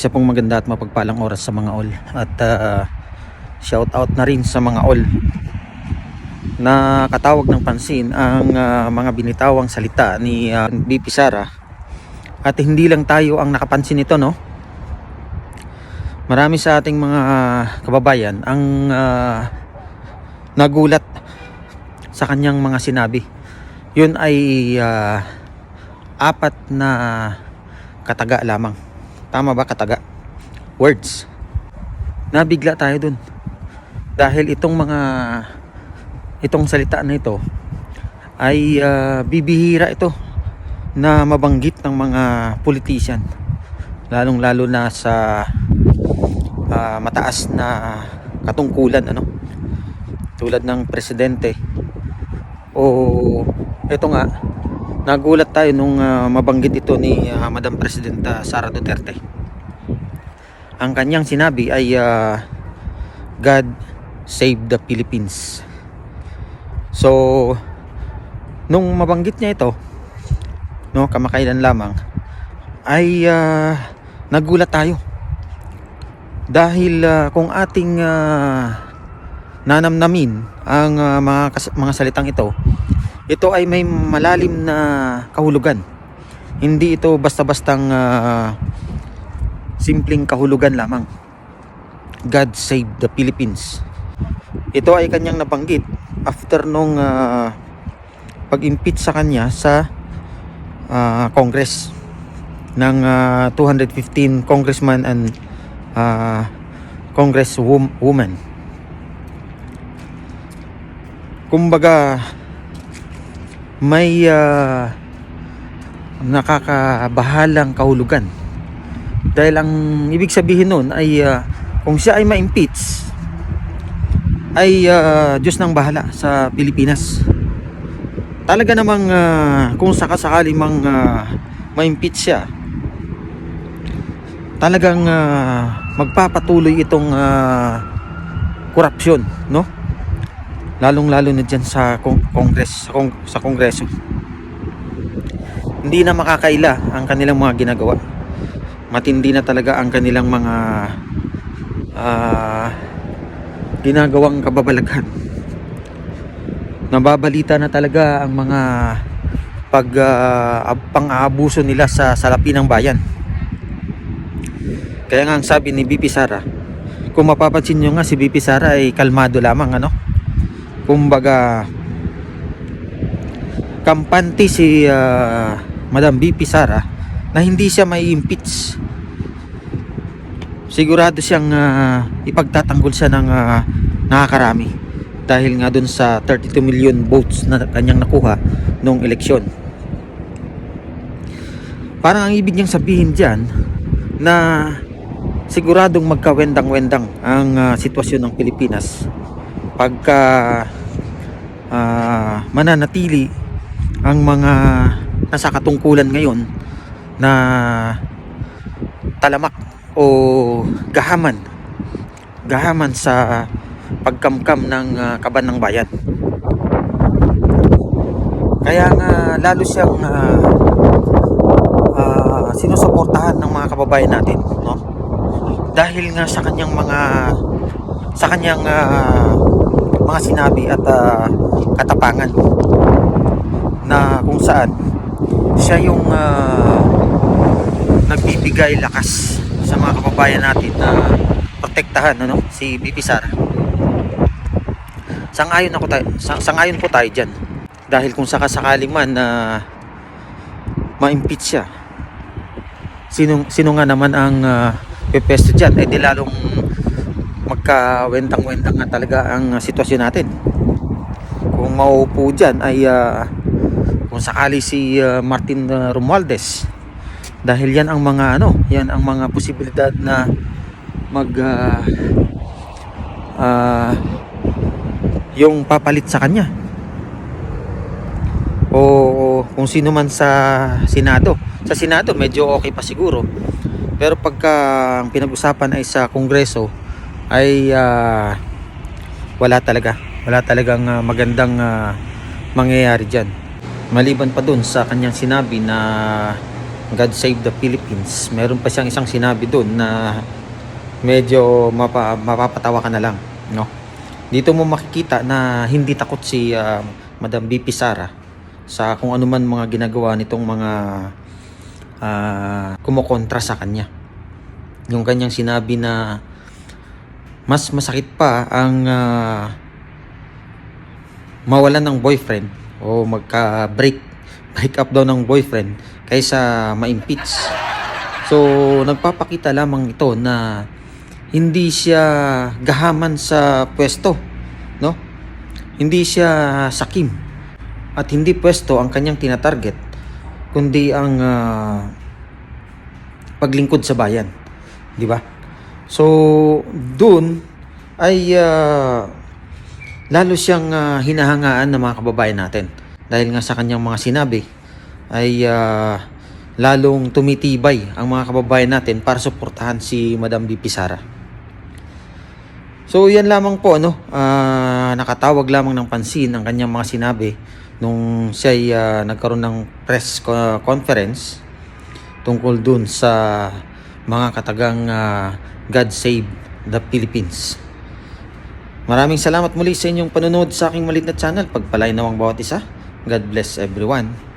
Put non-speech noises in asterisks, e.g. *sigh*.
Isa pong maganda at mapagpalang oras sa mga all. At ah, shout out na rin sa mga all na katawag ng pansin ang ah, mga binitawang salita ni ah, BP Sara. At hindi lang tayo ang nakapansin nito, no? Marami sa ating mga kababayan ang ah, nagulat sa kanyang mga sinabi. Yun ay ah, apat na kataga lamang. Tama ba kataga? Words. Nabigla tayo dun. Dahil itong mga itong salita na ito ay ah, bibihira ito na mabanggit ng mga politician lalong lalo na sa ah, mataas na katungkulan ano tulad ng presidente o ito nga nagulat tayo nung ah, mabanggit ito ni ah, Madam Presidenta Sara Duterte. Ang kanyang sinabi ay ah, God save the Philippines. So nung mabanggit niya ito no kamakailan lamang ay ah, nagulat tayo. Dahil ah, kung ating ah, nanamnamin ang ah, mga, mga salitang ito ito ay may malalim na kahulugan. Hindi ito basta-bastang ah, simpleng kahulugan lamang. God save the Philippines. Ito ay kanyang nabanggit after nung ah, pag-impeach sa kanya sa ah, Congress ng ah, 215 congressman and ah, congresswoman. Kumbaga may ah, nakakabahalang kahulugan. Dahil ang ibig sabihin nun ay ah, kung siya ay ma-impeach ay ah, Diyos nang bahala sa Pilipinas talaga namang ah, kung sakasakali mang ah, ma-impeach siya talagang ah, magpapatuloy itong ah, korupsyon no lalong lalo na dyan sa Congress sa, kong, sa Kongreso hindi na makakaila ang kanilang mga ginagawa matindi na talaga ang kanilang mga ah, ginagawang kababalaghan nababalita na talaga ang mga pag ab- pang-aabuso nila sa salapi ng bayan. Kaya nga ang sabi ni BP Sara, kung mapapansin nyo nga si BP Sara ay kalmado lamang ano. Kumbaga kampante si ah, Madam BP Sara na hindi siya may impeach. Sigurado siyang ah, ipagtatanggol siya ng ah, nakakarami dahil nga dun sa 32 million votes na kanyang nakuha nung eleksyon. Parang ang ibig niyang sabihin diyan na siguradong magkawendang-wendang ang ah, sitwasyon ng Pilipinas pagka ah, mananatili ang mga nasa katungkulan ngayon na talamak o gahaman gahaman sa pagkamkam ng ah, kaban ng bayan. Kaya nga lalo siyang ah, ah, sinusuportahan ng mga kababayan natin, no? Dahil nga sa kanyang mga sa kanyang ah, mga sinabi at ah, katapangan na kung saan siya yung ah, nagbibigay lakas sa mga kababayan natin na protektahan ano si BP Sara. Sangayon ako tayo, sang, sangayon po tayo diyan. Dahil kung sakasakaling man na ma-impeach siya. Sino sino nga naman ang uh, pepesto diyan? Eh di lalong magkawentang-wentang nga talaga ang sitwasyon natin. Kung maupo diyan ay ah, kung sakali si ah, Martin ah, Romualdez. Dahil yan ang mga ano, yan ang mga posibilidad na mag ah, ah, yung papalit sa kanya. O kung sino man sa Senado. Sa Senado medyo okay pa siguro. Pero pagka ang pinag-usapan ay sa Kongreso ay ah, wala talaga wala talagang ah, magandang ah, mangyayari dyan maliban pa dun sa kanyang sinabi na God Save the Philippines. Meron pa siyang isang sinabi doon na medyo mapa, mapapatawa ka na lang, no? Dito mo makikita na hindi takot si ah, Madam BP Sara sa kung ano man mga ginagawa nitong mga ah, kumukontra sa kanya. Yung kanyang sinabi na mas masakit pa ang ah, mawalan ng boyfriend o magka-break *laughs* break up daw ng boyfriend kaysa ma-impeach. So, nagpapakita lamang ito na hindi siya gahaman sa pwesto, no? Hindi siya sakim at hindi pwesto ang kanyang tinatarget kundi ang ah, paglingkod sa bayan, di ba? So, doon ay ah, lalo siyang ah, hinahangaan ng mga kababayan natin dahil nga sa kanyang mga sinabi ay ah, lalong tumitibay ang mga kababayan natin para suportahan si Madam BP Sara. So yan lamang po ano, ah, nakatawag lamang ng pansin ang kanyang mga sinabi nung siya ay ah, nagkaroon ng press co- conference tungkol dun sa mga katagang ah, God Save the Philippines. Maraming salamat muli sa inyong panonood sa aking malit na channel. Pagpalain nawang bawat isa. God bless everyone.